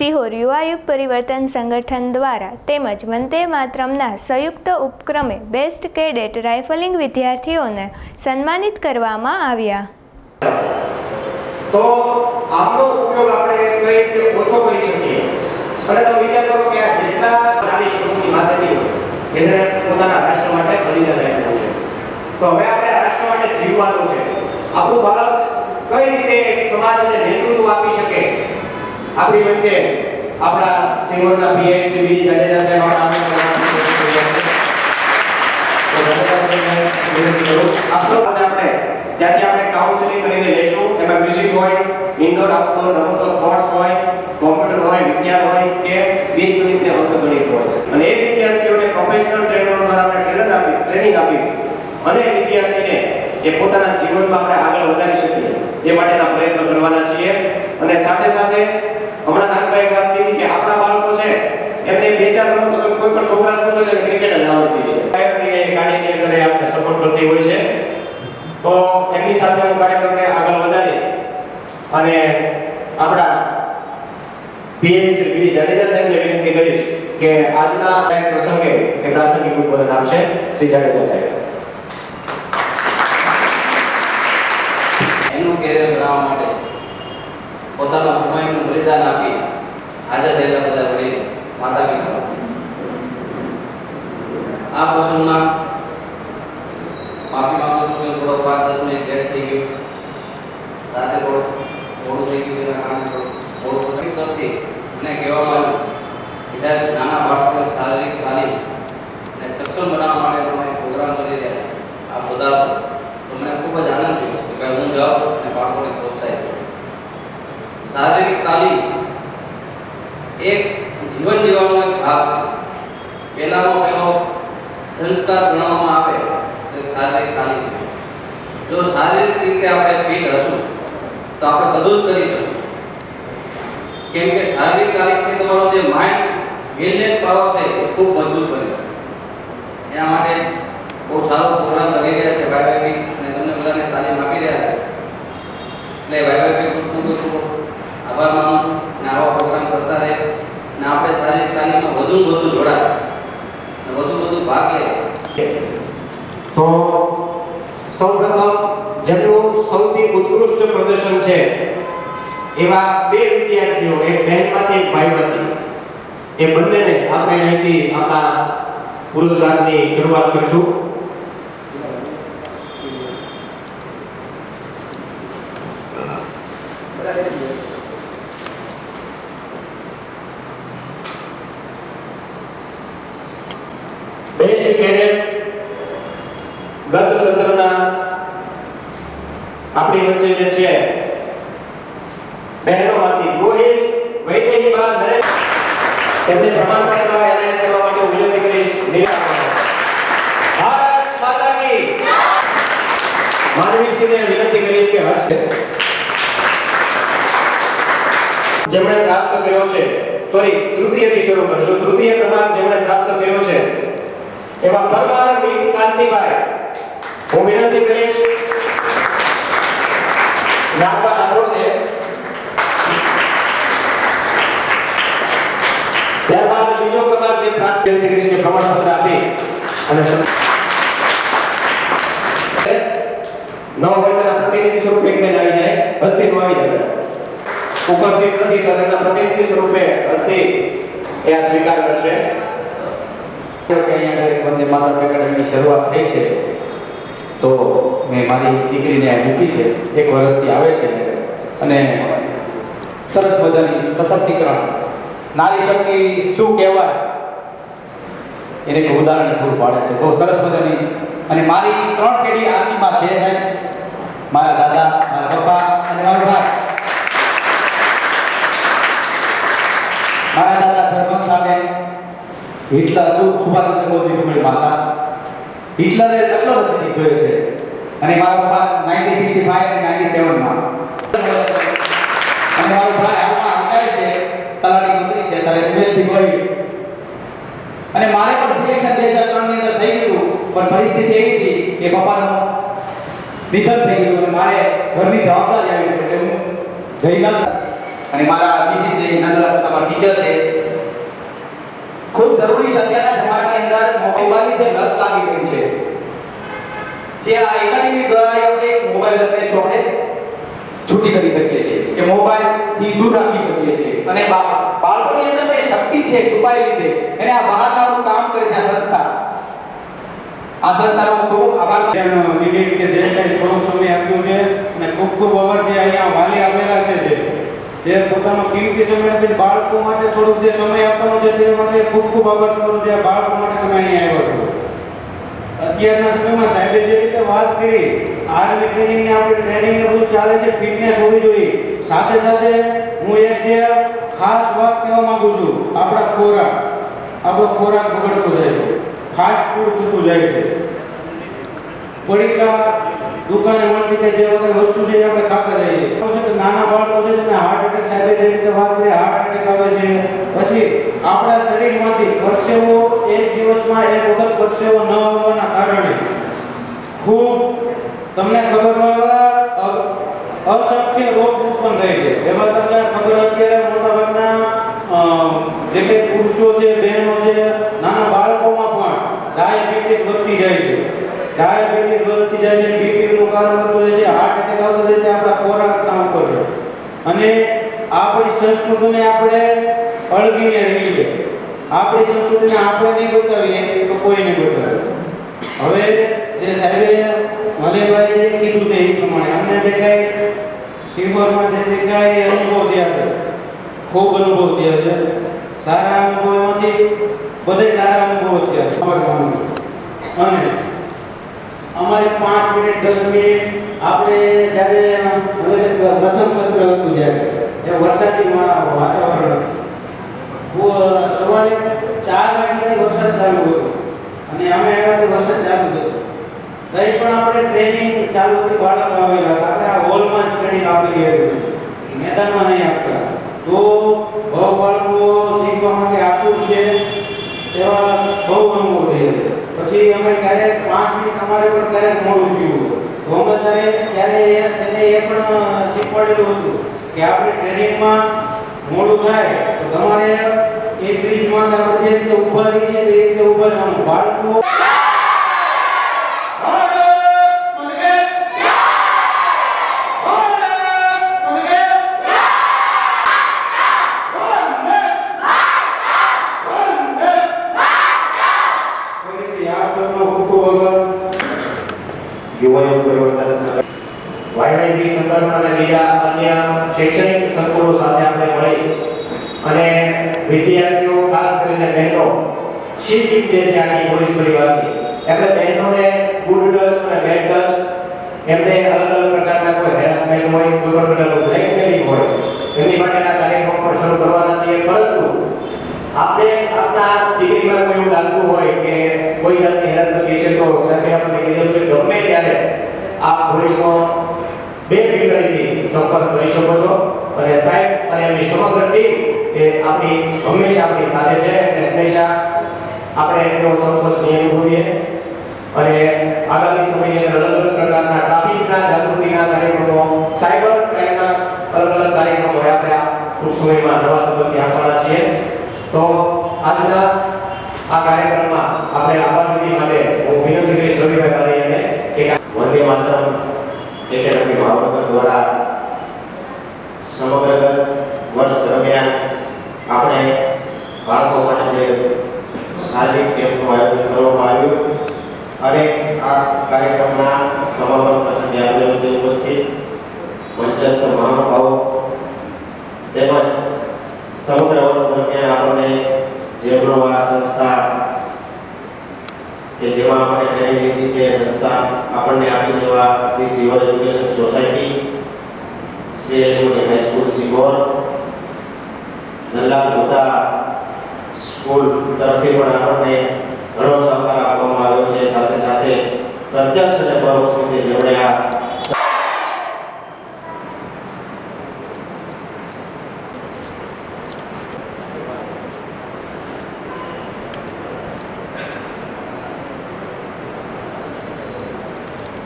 સિહોર યુવાયુગ પરિવર્તન સંગઠન દ્વારા તેમજ વંદે માતરમના સંયુક્ત ઉપક્રમે બેસ્ટ કેડેટ રાઇફલિંગ વિદ્યાર્થીઓને સન્માનિત કરવામાં આવ્યા. તો આમનો ઉપયોગ આપણે કઈ રીતે ઓછો કરી શકીએ? અને તમે વિચાર કરો કે આ જેટલા ચાલીસ વર્ષની માતાજી જેને પોતાના રાષ્ટ્ર માટે બલિદાન આપ્યું છે. તો હવે આપણે રાષ્ટ્ર માટે જીવવાનું છે. આપણું બાળક કઈ રીતે સમાજને નેતૃત્વ આપી શકે? આપણી વચ્ચે આપણા સિંહોરના પીએચડી બી જાડેજા સાહેબ, આપણા આપણે ઇન્ડોર આઉટડોર સ્પોર્ટ્સ હોય કોમ્પ્યુટર હોય વિજ્ઞાન હોય કે બીજગણિત ને અંકગણિત હોય અને એ વિદ્યાર્થીઓને પ્રોફેશનલ ટ્રેનરો આપણે ટ્રેનર આપી ટ્રેનિંગ આપી અને વિદ્યાર્થીને એ પોતાના જીવનમાં આપણે આગળ વધારી શકીએ એ માટેના પ્રયત્નો કરવાના અને સાથે સાથે હમણાં નાનભાઈ વાત કરી કે આપણા બાળકો છે, એમને બે ચાર રમતો કોઈ પણ છોકરા પૂછો એટલે ક્રિકેટ જ આવડતી છે. ફાયરની ગાડીની અંદર આપણે સપોર્ટ કરતી હોય છે. તો એમની સાથે હું કાર્યક્રમને આગળ વધારી અને આપણા પીએસ શ્રી જાડેજા સાહેબને વિનંતી કરીશ કે આજના એક પ્રસંગે એક પ્રાસંગિક ઉદબોધન આપશે. શ્રી જાડેજા સાહેબ એનું કેરિયર બનાવવા માટે પોતાના સમયનું બલિદાન આપી હાજર રહેલા બધા માતા પિતા આ પ્રસંગમાં માફી માંગુ છું કે થોડો પાંચ દસ મિનિટ લેટ થઈ ગયું રાતે થોડું મોડું થઈ ગયું એના કારણે થોડું મોડું થઈ તરફથી મને કહેવામાં આવ્યું કે સાહેબ નાના બાળકોને શારીરિક તાલીમ અને સક્ષમ બનાવવા માટે તમે પ્રોગ્રામ કરી રહ્યા છો આ બધા તો મને ખૂબ જ આનંદ થયો કે ભાઈ હું જાઉં અને બાળકોને પ્રોત્સાહિત કરું શારીરિક તાલીમ એક જીવન જીવવાનો એક ભાગ છે પહેલાનો પહેલો સંસ્કાર ગણવામાં આવે તો એક શારીરિક તાલીમ છે જો શારીરિક રીતે આપણે ફિટ હશું, તો આપણે બધું જ કરી શકીશું. કેમ કે શારીરિક તાલીમથી તમારો જે માઇન્ડ વેલનેસ પાવર છે, એ ખૂબ મજબૂત બને એના માટે બહુ સારો પ્રોગ્રામ કરી રહ્યા છે ભાઈ અને તમને બધાને તાલીમ આપી રહ્યા છે. એટલે ભાઈ ભાઈ ખૂબ ખૂબ આભાર માનું ને આવા પ્રોગ્રામ કરતા રહે. ને આપણે શારીરિક તાલીમમાં વધુ વધુ જોડાય વધુ વધુ ભાગ લે. તો સૌપ્રથમ જેમનું સૌથી ઉત્કૃષ્ટ પ્રદર્શન છે એવા બે વિદ્યાર્થીઓ, એક બહેનમાંથી એક ભાઈમાંથી. એ બંનેને આપણે અહીંથી આપણા પુરસ્કારની શરૂઆત કરીશું. બેસ્ટ કેરેટ ગત સત્રના આપણી વચ્ચે જે છે, બહેનોમાંથી ગોહિલ વૈદેહીબા નરેશ તેમને પ્રમાણપત્ર એનાયત કરવા માટે વિનંતી કરીશ ભારત માતા કી માનવીસિંહને વિનંતી કરીશ કે હર્ષ, જેમણે પ્રાપ્ત કર્યો છે, સોરી, તૃતીયથી શરૂ કરશું. તૃતીય ક્રમાંક જેમણે પ્રાપ્ત કર્યો છે, એવા પરમાર મીત કાંતિભાઈ. હું વિનંતી કરીશ નાગવા રાઠોડને ત્યારબાદ બીજો પ્રકાર જે પ્રાપ્ત વ્યક્તિ કૃષ્ણ પ્રમાણપત્ર આપી અને નવ ન હોય તેના પ્રતિનિધિ સ્વરૂપે એકને આવી જાય. હસ્તીનું આવી જાય. ઉપસ્થિત નથી તો તેના પ્રતિનિધિ સ્વરૂપે હસ્તી એ સ્વીકાર કરશે. કે અહીંયા એક વંદે માતરમ એકેડમીની શરૂઆત થઈ છે. તો મેં મારી દીકરીને મૂકી છે, એક વર્ષથી આવે છે. અને સરસ મજાની સશક્તિકરણ. નારી શક્તિ શું કહેવાય? એને એક ઉદાહરણ પૂરું પાડે છે. બહુ સરસ મજાની. અને મારી ત્રણ પેઢી આર્મીમાં છે. ને મારા દાદા, મારા પપ્પા અને મારો ભાઈ. મારા દાદા ધર્મ સાથે હિટલર સુભાષચંદ્ર બોઝની માતા. હિટલરે આટલો નથી જોયો છે? અને મારો બાપ 1965 અને 97 માં. અને મારો ભાઈ હાલમાં અટકાય છે તલાટી મંત્રી છે ત્યારે ઉમેદસિંહ ગોહિલ. અને મારે પણ સિલેક્શન 2003 ની અંદર થઈ ગયું પણ પરિસ્થિતિ એવી હતી કે પપ્પાનો નિધન થઈ ગયું અને મારે ઘરની જવાબદારી આવી એટલે હું જઈ ના અને મારા બીસી છે નંદલા તમારા ટીચર છે, ખૂબ જરૂરી છે અત્યારના જે લત લાગી ગઈ છે, જે આ એકેડેમી દ્વારા આપણે મોબાઈલ લતને છોડે છૂટી કરી શકીએ છીએ, કે મોબાઈલથી દૂર રાખી શકીએ છીએ. અને બાળકોની અંદર જે શક્તિ છે, છુપાયેલી છે, એને આ બહાર લાવવાનું કામ કરે છે આ સંસ્થા. આ સંસ્થાનો ખૂબ આભાર માનું છું. બેન વિનીત કે દેસાઈ થોડોક સમય આપ્યો છે, અને ખૂબ ખૂબ આભાર છે, અહીંયા વાલી આવેલા છે જે. જે પોતાનો કિંમતી સમય આપીને બાળકો માટે થોડુંક જે સમય આપવાનો છે, તે માટે ખૂબ ખૂબ આભાર તમારો જે બાળકો માટે તમે અહીંયા આવ્યા છો અત્યારના સમયમાં સાહેબે જે રીતે વાત કરી આર્મી ટ્રેનિંગને આપણે ટ્રેનિંગ ને બધું ચાલે છે ફિટનેસ હોવી જોઈએ. સાથે સાથે હું એક જે ખાસ વાત કહેવા માંગુ છું, આપણા ખોરાક. આપણો ખોરાક બગડતો જાય છે. ફાસ્ટ ફૂડ થતું જાય છે. પડીકા, દુકાને મળતી કે જે વગર વસ્તુ છે એ આપણે ખાતા જઈએ શું છે કે નાના બાળકો છે તેને હાર્ટ એટેક સાહેબે જે રીતે વાત કરી હાર્ટ એટેક આવે છે. પછી આપણા શરીરમાંથી પરસેવો એક દિવસમાં એક વખત પરસેવો ન આવવાના કારણે ખૂબ તમને ખબર ન હોય અસંખ્ય રોગ ઉત્પન્ન થઈ છે એમાં તમને ખબર અત્યારે મોટા ભાગના જે કે પુરુષો છે, બહેનો છે, નાના બાળકોમાં પણ ડાયાબિટીસ વધતી જાય છે. ડાયાબિટીસ વધતી જાય છે બીપીનું કારણ વધતું છે હાર્ટ એટેક આવતો છે આપણા ખોરાકના ઉપર. છે અને આપણી સંસ્કૃતિને આપણે અળગીને રહીએ આપણી સંસ્કૃતિને આપણે નહીં બચાવીએ તો કોઈ નહીં બચાવે હવે જે સાહેબે મલેભાઈએ કીધું છે એ પ્રમાણે, અમને જે કાંઈ સિંહોરમાં જે જે કાંઈ અનુભવ થયા છે, ખૂબ અનુભવ થયા છે, સારા અનુભવમાંથી બધે સારા અનુભવો થયા છે. અને અમારે પાંચ મિનિટ, દસ મિનિટ આપણે જ્યારે પ્રથમ સત્ર હતું જ્યારે વરસાદી વાતાવરણ હતું. સવારે ચાર વાગ્યાથી વરસાદ ચાલુ હતો. અને અમે આવ્યા તો વરસાદ ચાલુ હતો. તઈ પણ આપણે ટ્રેનિંગ ચાલુ કરી બાળકો આવેલા હતા. આપણે આ હોલમાં જ ટ્રેનિંગ આપેલી હતી મેદાનમાં નહીં આપતા. તો બહુ બાળકો શીખવા માટે આતુર છે એવા બહુ અનુભવ થઈ પછી અમે ક્યારેક પાંચ મિનિટ અમારે પણ ક્યારેક મોડું થયું તો અમે ત્યારે ત્યારે એને એ પણ શીખવાડેલું હતું કે આપણે ટ્રેનિંગમાં મોડું થાય તો તમારે એ ત્રીજમાં આપણે જે રીતે ઊભા રહી છે તે રીતે ઊભા રહેવાનું બાળકો કોઈ રીતે યાદ કરવાનો ખૂબ ખૂબ આભાર યુવાયો પરિવર્તન સંગઠન વાયવાયબી સંગઠન અને બીજા અન્ય શૈક્ષણિક સંકુલો સાથે આપણે મળી અને વિદ્યાર્થીઓ, ખાસ કરીને બહેનો, શી ગિફ્ટ જે છે આખી પોલીસ પરિવારની? એટલે બહેનોને ગુડ ટચ અને બેડ ટચ એમને અલગ અલગ પ્રકારના કોઈ હેરાસમેન્ટ હોય, કોઈ પણ પ્રકારનું બ્લેકમેલિંગ હોય, એમની માટેના કાર્યક્રમ પણ શરૂ કરવાના છીએ. પરંતુ આપણે આપણા દીકરીમાં કોઈ એવું લાગતું હોય કે કોઈ જાતની હેરાનગતિ છે તો સાહેબે આપણને કીધેલું છે, ગમે ત્યારે આપ પોલીસનો બે ફિકરીથી સંપર્ક કરી શકો છો. અને સાહેબ અને એમની સમગ્ર ટીમ એ આપણી, હંમેશા આપણી સાથે છે અને હંમેશા આપણે એનો સંતોષ અનુભવીએ. અને આગામી સમયે અલગ અલગ પ્રકારના ટ્રાફિકના, જાગૃતિના કાર્યક્રમો, સાયબર ક્રાઇમના અલગ અલગ કાર્યક્રમો આપણે આ ટૂંક સમયમાં નવા સંબંધી આપવાના છીએ. તો આજના આ કાર્યક્રમમાં આપણે આભાર માટે હું વિનંતી કરીશ રવિભાઈ પાલિયાને કે વંદે માતરમ. એકેડમી ભાવનગર દ્વારા સમગ્ર વર્ષ દરમિયાન આપણે બાળકો માટે જે શારીરિક કેમ્પનું આયોજન કરવામાં આવ્યું અને આ કાર્યક્રમના સમાપન પ્રસંગે આપણે ઉપસ્થિત મંચસ્થ મહાનુભાવો તેમજ સમગ્ર વર્ષ દરમિયાન આપણને જેમનો આ સંસ્થા કે જેમાં આપણે ટ્રેનિંગ લીધી છે એ સંસ્થા આપણને આપી જેવા the સિવર education society, Shri high school સિગોર નલ્લા મોટા સ્કૂલ તરફથી પણ આપણને ઘણો સહકાર આપવામાં